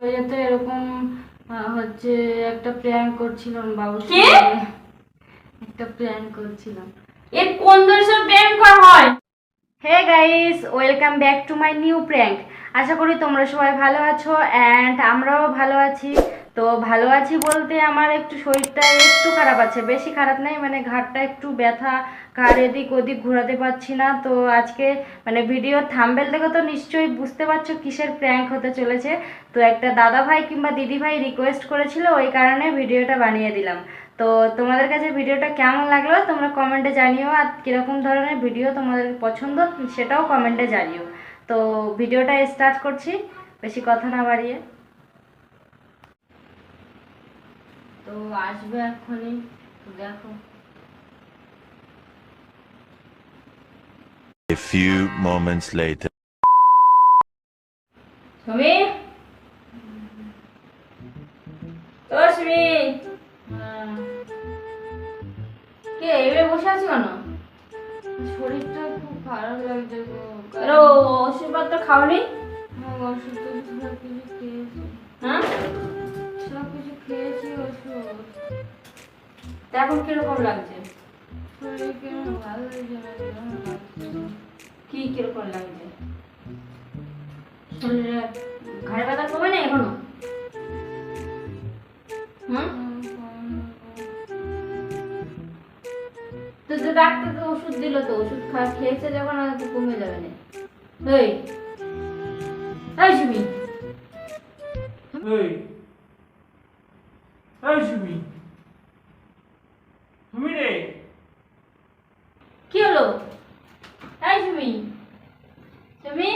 তো এরকম হচ্ছে একটা প্র্যাঙ্ক করছিলাম বাবুর কে? একটা প্র্যাঙ্ক করছিলাম। এ কোন ধরনের ব্যায়াম করা হয়? Hey guys welcome back to my new prank আশা করি তোমরা সবাই ভালো আছো অ্যান্ড আমরাও ভালো আছি। তো ভালো আছি বলতে আমার একটু শরীরটা একটু খারাপ আছে, বেশি খারাপ নাই মানে ঘাটটা একটু ব্যথা, ঘাড় এদিক ওদিক ঘোরাতে পারছি না, তো আজকে মানে ভিডিও থাম্বেল দেখে তো নিশ্চয়ই বুঝতে পারছ কিসের প্র্যাঙ্ক হতে চলেছে। তো একটা দাদা ভাই কিংবা দিদি ভাই রিকোয়েস্ট করেছিল, ওই কারণে ভিডিওটা বানিয়ে দিলাম। তো তোমাদের কাছে ভিডিওটা কেমন লাগল তোমরা কমেন্টে জানিও, আর কীরকম ধরনের ভিডিও তোমাদের পছন্দ সেটাও কমেন্টে জানিও। তো ভিডিওটা স্টার্ট করছি, বেশি কথা না বাড়িয়ে। তো আসবে এক্ষুনি দেখো। A few moments later. Sumi? ও সুমি? কে এভাবে বসে আছো কেন? শরীরটা খুব খারাপ লাগছে গো। আরে ওষুধপত্র খাওনি? ওষুধ হ্যাঁ? তা এখন কীরকম লাগছে। কি কীরকম লাগছে? শরীরে ঘাড়ে ব্যথা কমে না এখনও? তো তো ডাক্তার তো ওষুধ দিল তো, ওষুধ খা খেয়েছে যখন আর কমে যাবে না। এই এই সুমি। এই এই সুমি। সুমি রে। কি হলো? এই সুমি। সুমি?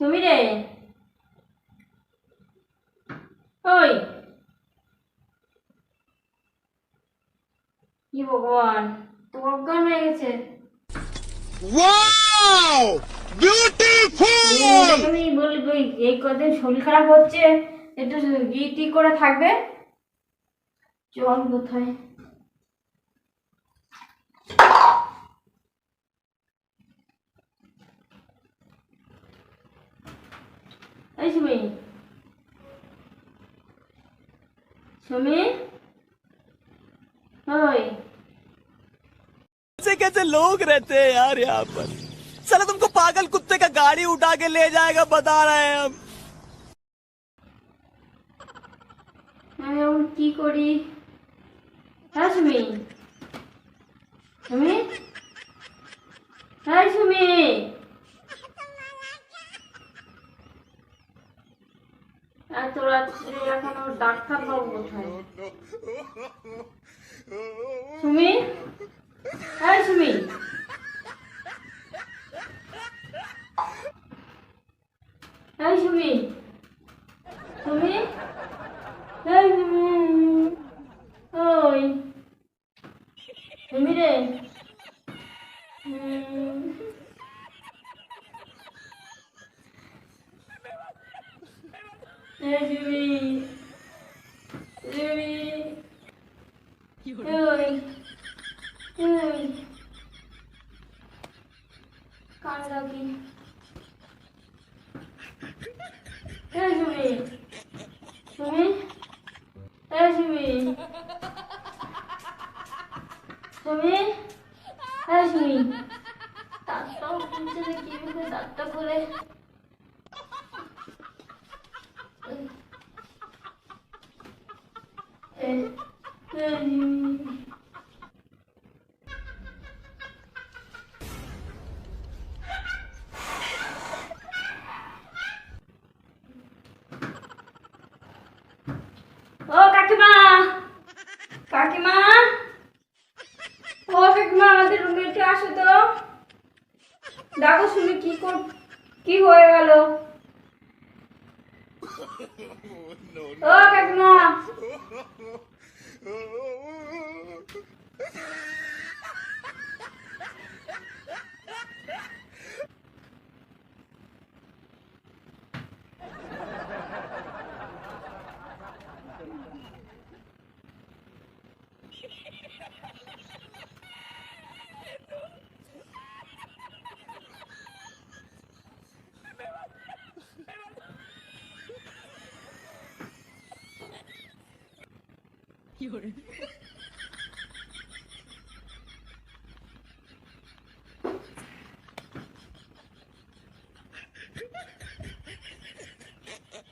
সুমি রে। ওই। কি ভগবান তো অজ্ঞান হয়ে গেছে। তুমি বললি ওই এই কদিন শরীর খারাপ হচ্ছে। একটু ই টি করে থাকবে চল কোথায় এই সুমি সুমি ওই कैसे कैसे लोग रहते हैं यार यहाँ पर साला तुमको पागल कुत्ते का गाड़ी उठा के ले जाएगा बता रहे हैं हम আমি এখন কি করি? হ্যাঁ সুমি? সুমি? হ্যাঁ সুমি? এত রাত্রে এখনও ডাক্তার বাবু কোথায় সুমি হ্যাঁ সুমি হ্যাঁ সুমি সুমি এই সুমি ওই সুমি রে উম, এই সুমি সুমি ওই ওই কান লাগি এই সুমি সুমি এই সুমি সুমি এই সুমি দাঁতটাও খুলছে না কীভাবে দাঁতটা খুলে এই, এই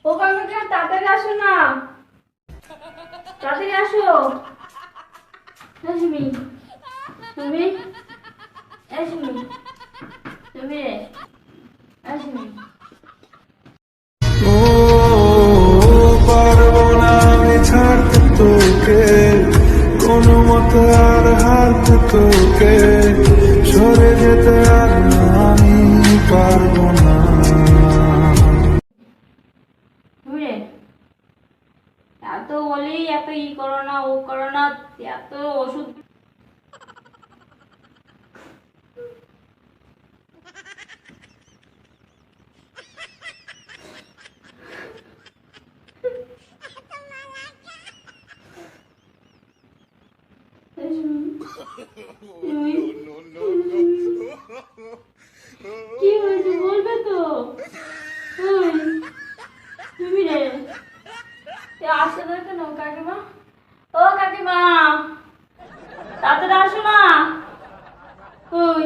ও কাকিমা তাড়াতাড়ি আসো না। তাড়াতাড়ি আসো। রশ্মি তুমি রশ্মি তুমি রশ্মি করো না ও করো না এত ওষুধ। কি হয়েছে বলবে তো? তুমি রে। আসতে দেয় কেন কাকিমা। ও কাকিমা তাড়াতাড়ি আসো না। ওই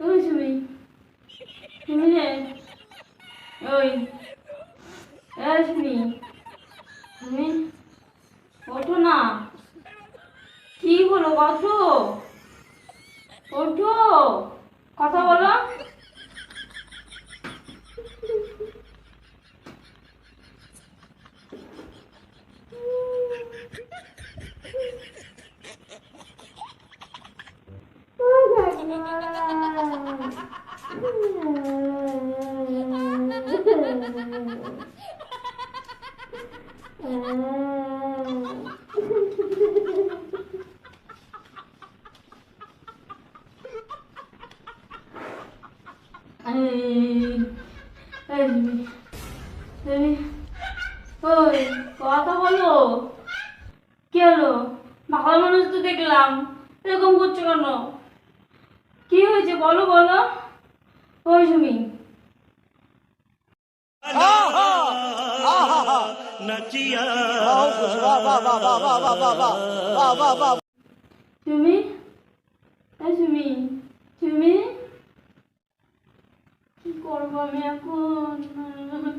ওই তুমি তুমি রে? ওই এই তুমি তুমি ওঠো না। কি হলো? ওঠো। ওঠো। কথা বলো। ওই কথা বলো কি হলো ভালো মানুষ তো দেখলাম এরকম করছ কেন কি হয়েছে বলো বলো ওই সুমি তুমি? সুমি তুমি? কি করব আমি এখন? তুমি রে এই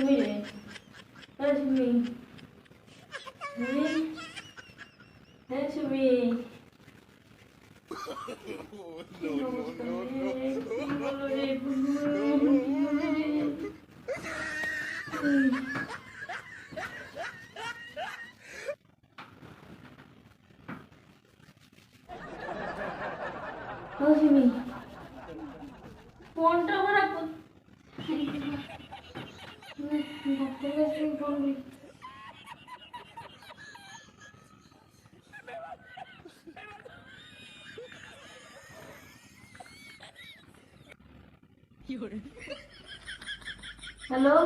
সুমি তুমি এই সুমি কি অবস্থা রে? কি হলো রে? কি হলো রে? ও সুমি ফোনটা খারাপ ডাক্তার কাছে ফোন করি হ্যালো?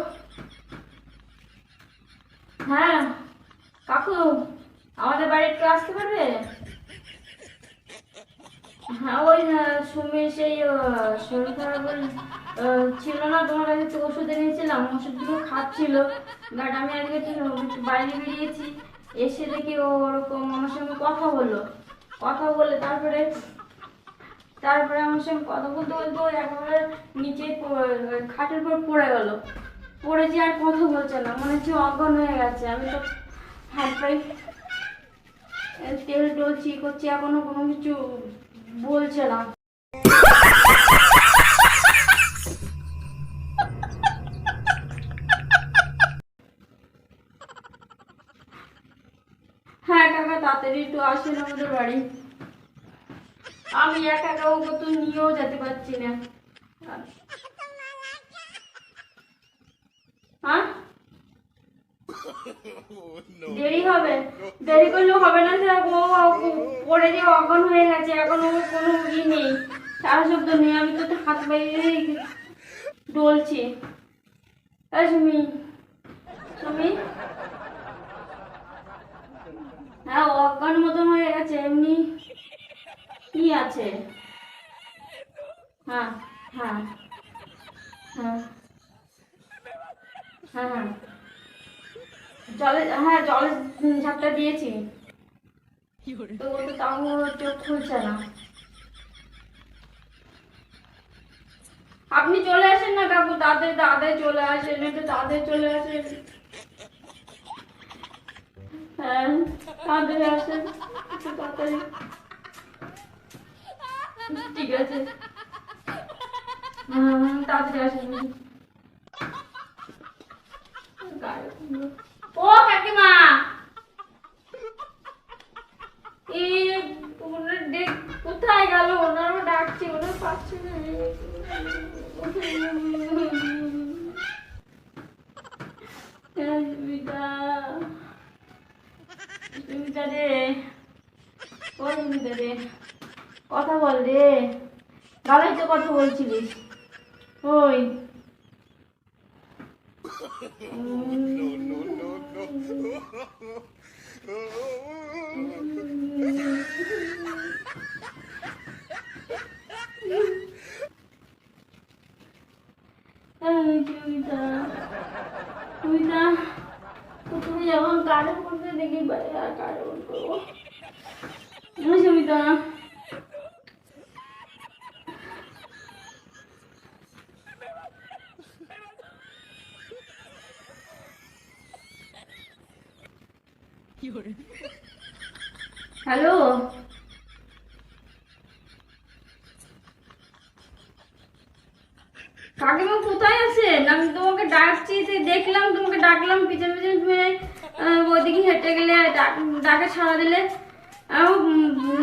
হ্যাঁ কাকু আমাদের বাড়ি একটু আসতে পারবে? হ্যাঁ ওই সুমির সেই শরীর খারাপ ছিল না, তোমার কাছে থেকে ওষুধ এনেছিলাম, ওষুধগুলো খাচ্ছিল। বাট আমি আজকে বাইরে বেরিয়েছি, এসে দেখি ও ওরকম আমার সঙ্গে কথা বলল। কথা বলে তারপরে তারপরে আমার সঙ্গে কথা বলতে বলতে ও একেবারে নিচে খাটের উপর পড়ে গেল। পড়েছি আর কথা বলছে না, মনে হচ্ছে অজ্ঞান হয়ে গেছে। আমি তো হাত পাই তেল টলছি করছি, এখনও কোনো কিছু বলছে না হ্যাঁ কাকা তাড়াতাড়ি একটু আসেন আমাদের বাড়ি। আমি একা একা ওকে নিয়েও যেতে পারছি না। হ্যাঁ? দেরি হবে। দেরি করলেও হবে না ও পড়ে দিয়ে অজ্ঞান হয়ে গেছে, এখন ওর কোনো ই নেই। সারা শব্দ নেই, আমি তো হাত বাইরে ডলছি। সুমি সুমি। হ্যাঁ অজ্ঞান মতন হয়ে গেছে, এমনি কি আছে? হ্যাঁ হ্যাঁ হ্যাঁ হ্যাঁ হ্যাঁ। জলে হ্যাঁ জলের ঝাপটা দিয়েছি। তো ও তো না। আপনি চলে আসেন না কাকু, তাদের তাদের চলে আসেন একটু তাদের চলে আসেন। হ্যাঁ তাদের আসেন একটু তাড়াতাড়ি ঠিক আছে হুম তাড়াতাড়ি আসেন ও কাকিমা এ ওনার ডেক কোথায় গেল ওনারও ডাকছি ওনার পাচ্ছে না হ্যাঁ, সুমিতা সুমিতা রে ও সুমিতা রে কথা বল রে ভালোই তো কথা বলছিলিস ওই এই সুমিতা সুমিতা তো তুমি যখন কাজে করবে দেখি বাইরে আর কাজে করব না সুমিতা হ্যালো কাকিমা কোথায় আছেন আমি তোমাকে ডাকছি যে দেখলাম তোমাকে ডাকলাম পিছন পিছন তুমি ওদিকে হেঁটে গেলে ডাক- সাড়া দিলে।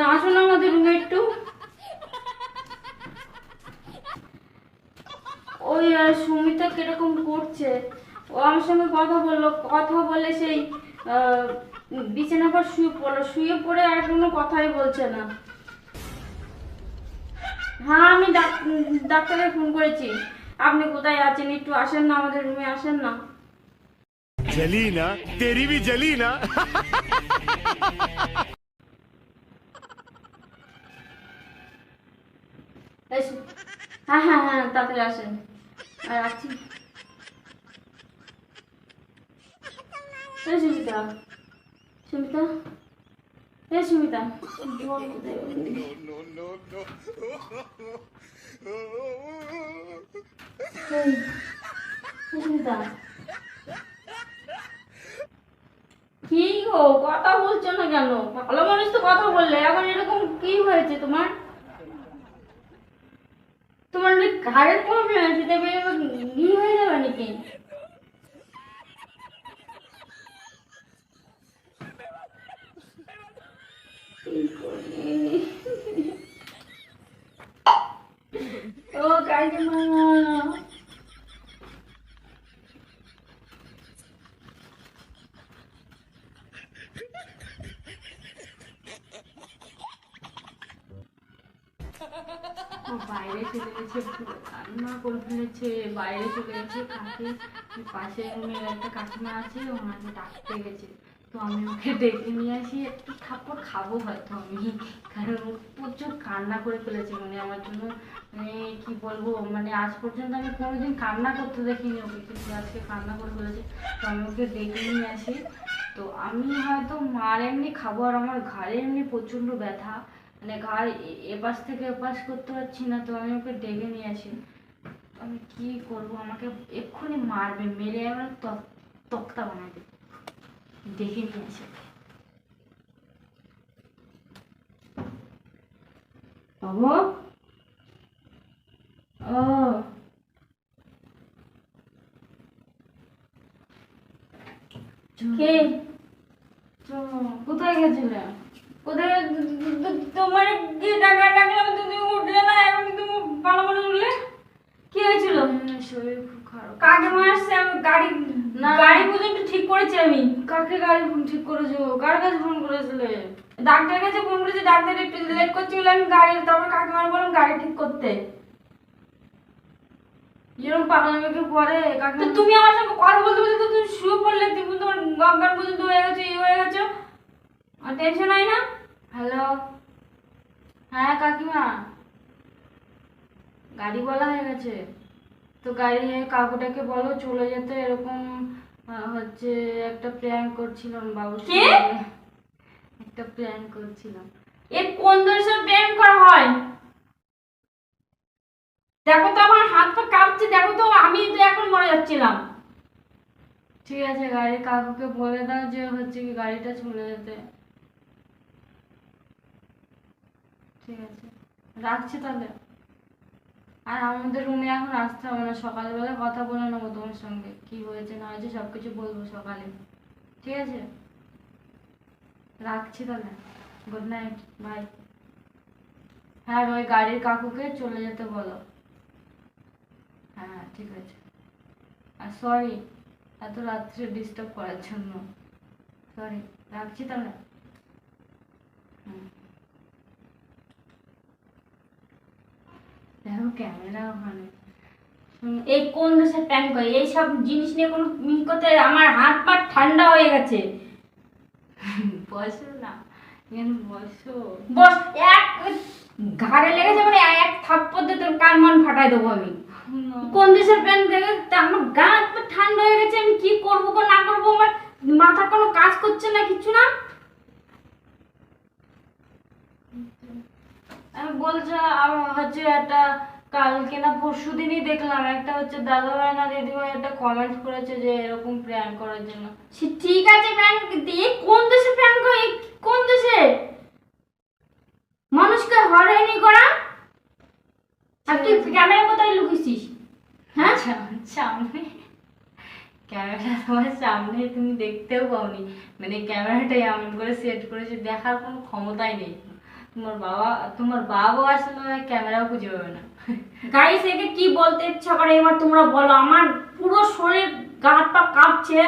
আসো না আমাদের রুমে একটু। ওই আহ, সুমিতা কীরকম করছে? ও আমার সঙ্গে কথা বলল কথা বলে সেই বিছানা পর শুয়ে পড়ল। শুয়ে পড়ে আর কোনো কথাই বলছে না। হ্যাঁ আমি ডাক- ডাক্তারকে ফোন করেছি। আপনি কোথায় আছেন একটু আসেন না আমাদের রুমে আসেন না জলি তেরি ভি জলি না হ্যাঁ হ্যাঁ হ্যাঁ তাড়াতাড়ি আসেন আর রাখছি এই সুমিতা সুমিতা এই সুমিতা কি গো, কথা বলছো না কেন? ভালো মানুষ তো কথা বললে এখন এরকম কি হয়েছে তোমার? তোমার ঘাড়ের প্রবলেম আছে তবে এবার হয়ে যাবে নাকি? ও কাকিমা বাইরে চলে গেছে কান্না করে বাইরে চলে গেছে কাকে পাশের রুমের একটা কাকিমা আছে ওনাকে ডাকতে গেছে। তো আমি ওকে ডেকে নিয়ে আসি, একটু থাপ্পড় খাব হয়তো আমি। কারণ প্রচুর কান্না করে ফেলেছে মানে আমার জন্য। মানে কি বলব মানে আজ পর্যন্ত আমি কোনোদিন কান্না করতে দেখিনি ওকে, কিন্তু আজকে কান্না করে ফেলেছে। তো আমি ওকে ডেকে নিয়ে আসি। তো আমি হয়তো মার এমনি খাব আর আমার ঘাড়ে এমনি প্রচণ্ড ব্যথা। মানে ঘাড় এপাশ থেকে এপাশ করতে পারছি না, তো আমি ওকে ডেকে নিয়ে আসি। আমি কি করব, আমাকে এক্ষুনি মারবে, মেরে আমার তক- তক্তা বানাবে। ডেকে নিয়ে আসি ও কোথায় কোথায় তোমার তুমি উঠলে না এখন ভালো উঠলে কি হয়েছিল শরীর খুব খারাপ কাকে মারছে আমি গাড়ি না। গাড়ি পর্যন্ত ঠিক করেছি আমি। কাকে গাড়ি ঠিক করেছ? কার কাছে ফোন করেছিলে? ডাক্তারের কাছে ফোন করেছি ডাক্তার একটু লেট করছে বলে আমি গাড়ি তারপর কাকিমার বললাম গাড়ি ঠিক করতে। এরকম পাগলামি কেউ করে? তো কাকে তুমি আমার সঙ্গে কথা বলতে বলতে তো তুমি শুয়ে পড়লে তুমি তোমার গঙ্গার পর্যন্ত হয়ে গেছে ই হয়ে গেছো। আর টেনশন হয় না? হ্যালো হ্যাঁ কাকিমা। গাড়ি বলা হয়ে গেছে। তো গাড়ি নিয়ে কাকুটাকে বলো চলে যেতে এরকম হচ্ছে একটা প্ল্যান করছিলাম বাবু। কে? একটা প্ল্যান করছিলাম। এ কোন দেশের প্রেম করা হয়? দেখো তো আমার হাত পা কাঁপছে দেখো তো আমি তো এখন মরে যাচ্ছিলাম। ঠিক আছে গাড়ি কাকুকে বলে দাও যে হচ্ছে কি গাড়িটা চলে যেতে। ঠিক আছে। রাখছি তাহলে। আর আমাদের রুমে এখন আসতে হবে না। সকালবেলা কথা বলে নেব তোমার সঙ্গে। কি হয়েছে, না হয়েছে সব কিছু বলব সকালে। ঠিক আছে? রাখছি তাহলে। গুড নাইট বাই হ্যাঁ ওই গাড়ির কাকুকে চলে যেতে বলো। হ্যাঁ ঠিক আছে। আর সরি এত রাত্রে ডিস্টার্ব করার জন্য। সরি রাখছি তাহলে হুম। দেখো ক্যামেরা ওখানে এই কোন দেশের প্রেম করে? এইসব জিনিস নিয়ে কোনো ই করতে আমার হাত পা ঠান্ডা হয়ে গেছে। বসো না। বসো। বস এক ঘাড়ে লেগেছে মানে এক থাপ্পড় দিয়ে তোর কান মান ফাটাই দেবো আমি। কোন দেশের প্যান্ট দেখে আমার গা হাত পা ঠান্ডা হয়ে গেছে আমি কি করব কো না করব? আমার মাথা কোনো কাজ করছে না কিছু না। আমি বলছি হচ্ছে একটা কালকে না পরশু দিনই দেখলাম একটা হচ্ছে দাদা ভাই না দিদিভাই একটা কমেন্ট করেছে যে এরকম প্ল্যান করার জন্য। সে ঠিক আছে প্যান্ট দিয়ে কোন দেশে প্যান্ট করে কোন দেশে? মানুষকে হয়রানি করা? আর তুই ক্যামেরা কোথায় লুকিয়েছিস? হ্যাঁ? আচ্ছা সামনে। ক্যামেরা তোমার সামনে তুমি দেখতেও পাওনি। মানে ক্যামেরাটাই এমন করে সেট করেছে দেখার কোনো ক্ষমতাই নেই। তোমার বাবা তোমার বাবাও আসলে ক্যামেরাও খুঁজে পাবে না। গাইস একে কি বলতে ইচ্ছা করে এবার তোমরা বলো। আমার পুরো শরীর গা হাত পা কাঁপছে।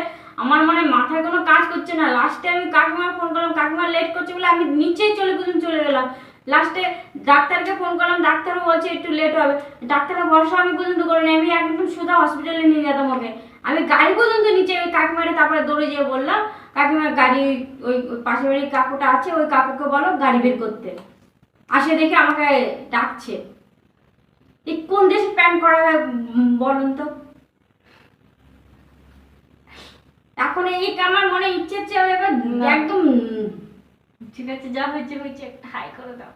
আমার মানে মাথায় কোনো কাজ করছে না। লাস্টে আমি কাকিমা ফোন করলাম। কাকিমা লেট করছে বলে আমি নিচেই চলে গেলাম চলে গেলাম। লাস্টে ডাক্তারকে ফোন করলাম। ডাক্তারও বলছে একটু লেট হবে। ডাক্তারের ভরসা আমি পর্যন্ত করিনি। আমি একদম সোজা হসপিটালে নিয়ে যেতাম ওকে। আমি গাড়ি পর্যন্ত নিচে ওই কাকিমারে তারপরে দৌড়ে যেয়ে বললাম কাকিমার গাড়ি ওই ওই পাশের বাড়ির কাকুটা আছে। ওই কাকুকে বলো গাড়ি বের করতে। আসে দেখে আমাকে ডাকছে। এই কোন দেশে প্যান্ট করা হয় বলুন তো? এখন এই আমার মনে ইচ্ছে হচ্ছে। একদম ঠিক আছে যা হয়েছে হয়েছে একটা হাই করে দাও।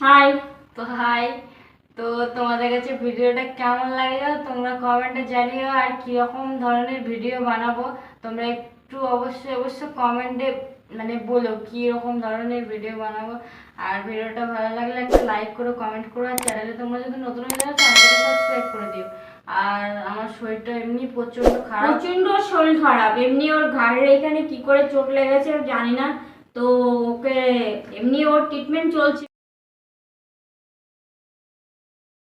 হাই। তো হাই। তো তোমাদের কাছে ভিডিওটা কেমন লাগল তোমরা কমেন্টে জানিও আর কীরকম ধরনের ভিডিও বানাবো। তোমরা একটু অবশ্যই অবশ্যই কমেন্টে মানে বলো কি রকম ধরনের ভিডিও বানাবো। আর ভিডিওটা ভালো লাগলে একটা লাইক করো কমেন্ট করো, আর চ্যানেলে তোমরা যদি নতুন হয়ে যাও চ্যানেলটা সাবস্ক্রাইব করে দিও। আর আমার শরীরটা এমনি প্রচণ্ড খারাপ। প্রচণ্ড শরীর খারাপ। এমনি ওর ঘাড়ের এখানে কি করে চোট লেগেছে জানি না। তো ওকে এমনি ওর ট্রিটমেন্ট চলছে।